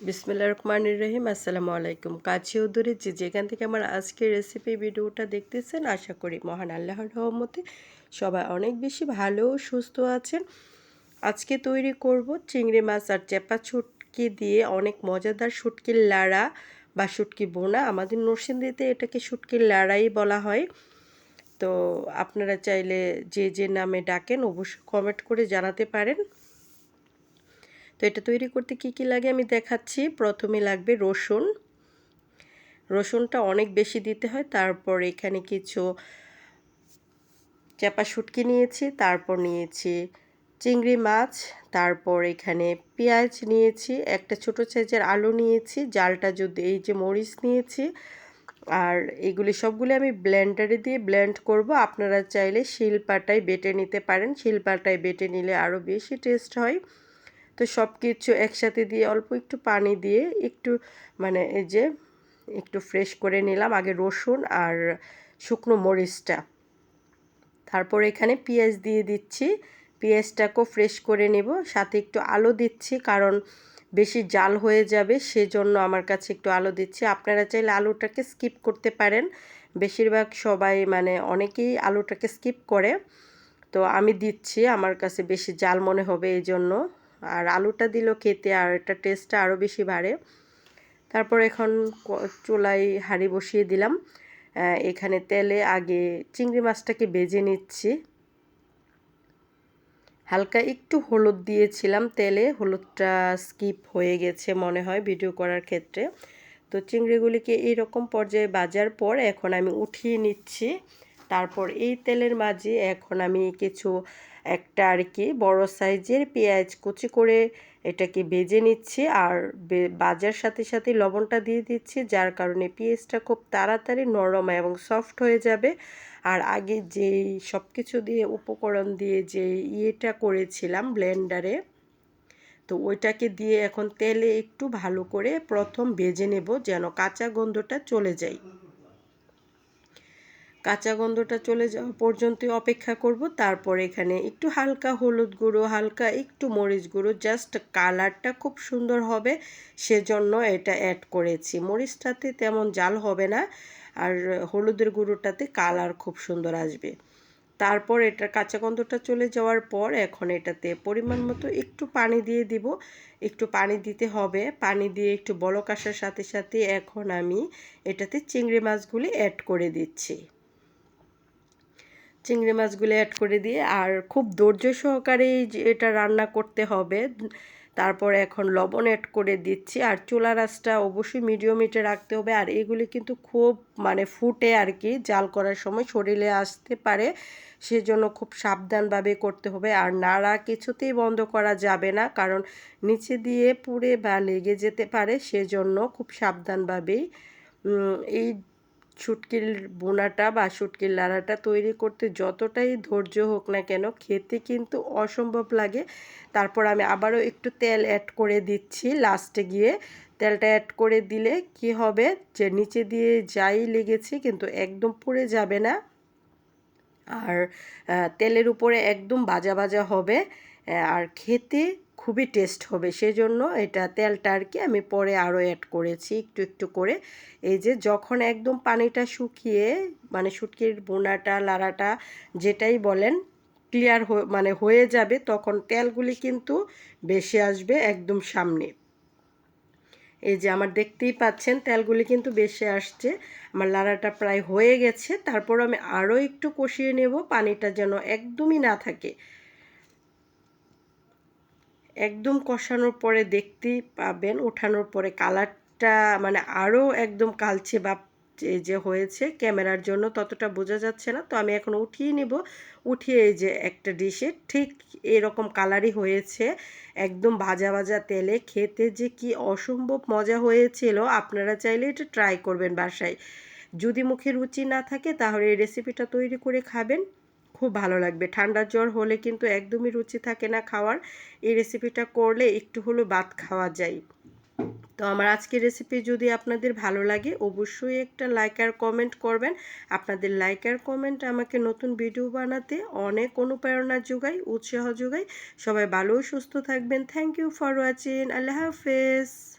বিসমিল্লা রহমান রহিম, আসসালামু আলাইকুম। কাছে দূরে যে যেখান থেকে আমার আজকের রেসিপি ভিডিওটা দেখতেছেন, আশা করি মহান আল্লাহর রহমতে সবাই অনেক বেশি ভালো সুস্থ আছেন। আজকে তৈরি করব চিংড়ি মাছ আর চেপা ছুটকি দিয়ে অনেক মজাদার শুটকির লাড়া বা শুটকি বোনা। আমাদের নরসিংদীতে এটাকে শুটকির লাড়াই বলা হয়। তো আপনারা চাইলে যে যে নামে ডাকেন, অবশ্যই কমেন্ট করে জানাতে পারেন। তো এটা তৈরি করতে কি কি লাগে আমি দেখাচ্ছি। প্রথমে লাগবে রসুন। রসুনটা অনেক বেশি দিতে হয়, তারপর এখানে কিছু চাপা শুটকি নিয়েছি, তারপর নিয়েছি চিংড়ি মাছ, তারপর এখানে পেঁয়াজ নিয়েছি, একটা ছোট সাইজের আলু নিয়েছি, জালটা যদি এই যে মরিচ নিয়েছি, আর এগুলি সবগুলি আমি ব্লেন্ডারে দিয়ে ব্লেন্ড করব। আপনারা চাইলে শিলপাটায় বেটে নিতে পারেন। শিলপাটায় বেটে নিলে আরও বেশি টেস্ট হয়। তো সব কিছু একসাথে দিয়ে অল্প একটু পানি দিয়ে একটু মানে এই যে একটু ফ্রেশ করে নিলাম আগে রসুন আর শুকনো মরিচটা। তারপর এখানে পেঁয়াজ দিয়ে দিচ্ছি। পেঁয়াজটাকেও ফ্রেশ করে নেব। সাথে একটু আলো দিচ্ছি কারণ বেশি জাল হয়ে যাবে সেজন্য আমার কাছে একটু আলো দিচ্ছি। আপনারা চাইলে আলুটাকে স্কিপ করতে পারেন। বেশিরভাগ সবাই মানে অনেকেই আলুটাকে স্কিপ করে। তো আমি দিচ্ছি, আমার কাছে বেশি জাল মনে হবে এই জন্য আর আলুটা দিল খেতে আর এটা টেস্টটা আরও বেশি বাড়ে। তারপর এখন চুলাই হাঁড়ি বসিয়ে দিলাম। এখানে তেলে আগে চিংড়ি মাছটাকে বেজে নিচ্ছি। হালকা একটু হলুদ দিয়েছিলাম তেলে, হলুদটা স্কিপ হয়ে গেছে মনে হয় ভিডিও করার ক্ষেত্রে। তো চিংড়িগুলিকে এইরকম পর্যায়ে বাজার পর এখন আমি উঠিয়ে নিচ্ছি। তারপর এই তেলের মাঝে এখন আমি কিছু একটা আর কি বড় সাইজের পেঁয়াজ কুচি করে এটাকে বেজে নিচ্ছি আর বাজার সাথে সাথে লবণটা দিয়ে দিচ্ছি, যার কারণে পেঁয়াজটা খুব তাড়াতাড়ি নরম এবং সফট হয়ে যাবে। আর আগে যেই সব কিছু দিয়ে, উপকরণ দিয়ে যে ইয়েটা করেছিলাম ব্লেন্ডারে, তো ওইটাকে দিয়ে এখন তেলে একটু ভালো করে প্রথম ভেজে নেব যেন কাঁচা গন্ধটা চলে যায়। কাঁচা গন্ধটা চলে যাওয়া পর্যন্ত অপেক্ষা করব। তারপর এখানে একটু হালকা হলুদ গুঁড়ো, হালকা একটু মরিচ গুঁড়ো জাস্ট কালারটা খুব সুন্দর হবে, সেজন্য এটা অ্যাড করেছি। মরিচটাতে তেমন জাল হবে না, আর হলুদের গুঁড়োটাতে কালার খুব সুন্দর আসবে। তারপর এটা কাঁচা গন্ধটা চলে যাওয়ার পর এখন এটাতে পরিমাণ মতো একটু পানি দিয়ে দিব। একটু পানি দিতে হবে, পানি দিয়ে একটু বলক আসার সাথে সাথে এখন আমি এটাতে চিংড়ি মাছগুলি অ্যাড করে দিচ্ছি। চিংড়ি মাছগুলো অ্যাড করে দিয়ে, আর খুব ধৈর্য সহকারেই এটা রান্না করতে হবে। তারপর এখন লবণ অ্যাড করে দিচ্ছি, আর চুলা রাসটা অবশ্যই মিডিয়াম হিটে রাখতে হবে। আর এগুলি কিন্তু খুব মানে ফুটে আর কি, জাল করার সময় শরীরে আসতে পারে, সেজন্য খুব সাবধানভাবে করতে হবে। আর নাড়া কিছুতেই বন্ধ করা যাবে না, কারণ নিচে দিয়ে পুড়ে বা লেগে যেতে পারে, সেজন্য খুব সাবধানভাবেই এই শুটকির বোনাটা বা শুটকির লাড়াটা তৈরি করতে যতটাই ধৈর্য হোক না কেন খেতে কিন্তু অসম্ভব লাগে। তারপর আমি আবারও একটু তেল অ্যাড করে দিচ্ছি। লাস্টে গিয়ে তেলটা অ্যাড করে দিলে কি হবে? যে নিচে দিয়ে যাই লেগেছে কিন্তু একদম পুড়ে যাবে না। আর তেলের উপরে একদম বাজা বাজা হবে। আর খেতে খুবই টেস্ট হবে। সেজন্য এটা তেলটা আর কি আমি পরে আরও অ্যাড করেছি একটু একটু করে। এই যে যখন একদম পানিটা শুকিয়ে মানে শুটকির বোনাটা, লাড়াটা যেটাই বলেন ক্লিয়ার মানে হয়ে যাবে, তখন তেলগুলি কিন্তু বেশি আসবে একদম সামনে। এই যে আমার দেখতেই পাচ্ছেন তেলগুলি কিন্তু বেশি আসছে। আমার লাড়াটা প্রায় হয়ে গেছে। তারপর আমি আরও একটু কষিয়ে নেব, পানিটা যেন একদমই না থাকে। একদম কষানোর পরে দেখতেই পাবেন, ওঠানোর পরে কালারটা মানে আরও একদম কালচে বা যে হয়েছে ক্যামেরার জন্য ততটা বোঝা যাচ্ছে না। তো আমি এখন উঠিয়ে নিব। উঠিয়ে এই যে একটা ডিশে ঠিক এরকম কালারই হয়েছে। একদম ভাজা ভাজা তেলে খেতে যে কি অসম্ভব মজা হয়েছিল। আপনারা চাইলে এটা ট্রাই করবেন বাসায়। যদি মুখে রুচি না থাকে তাহলে এই রেসিপিটা তৈরি করে খাবেন। খুব ভালো লাগবে। ঠান্ডা জ্বর হলে কিন্তু একদমই রুচি থাকে না খাওয়ার। এই রেসিপিটা করলে একটু হলেও ভাত খাওয়া যায়। তো আমার আজকের রেসিপি যদি আপনাদের ভালো লাগে, অবশ্যই একটা লাইক আর কমেন্ট করবেন। আপনাদের লাইক আর কমেন্ট আমাকে নতুন ভিডিও বানাতে অনেক অনুপ্রেরণা যোগায়, উৎসাহ যোগায়। সবাই ভালো সুস্থ থাকবেন। থ্যাংক ইউ ফর ওয়াচিং আল্লাহ হাফেজ।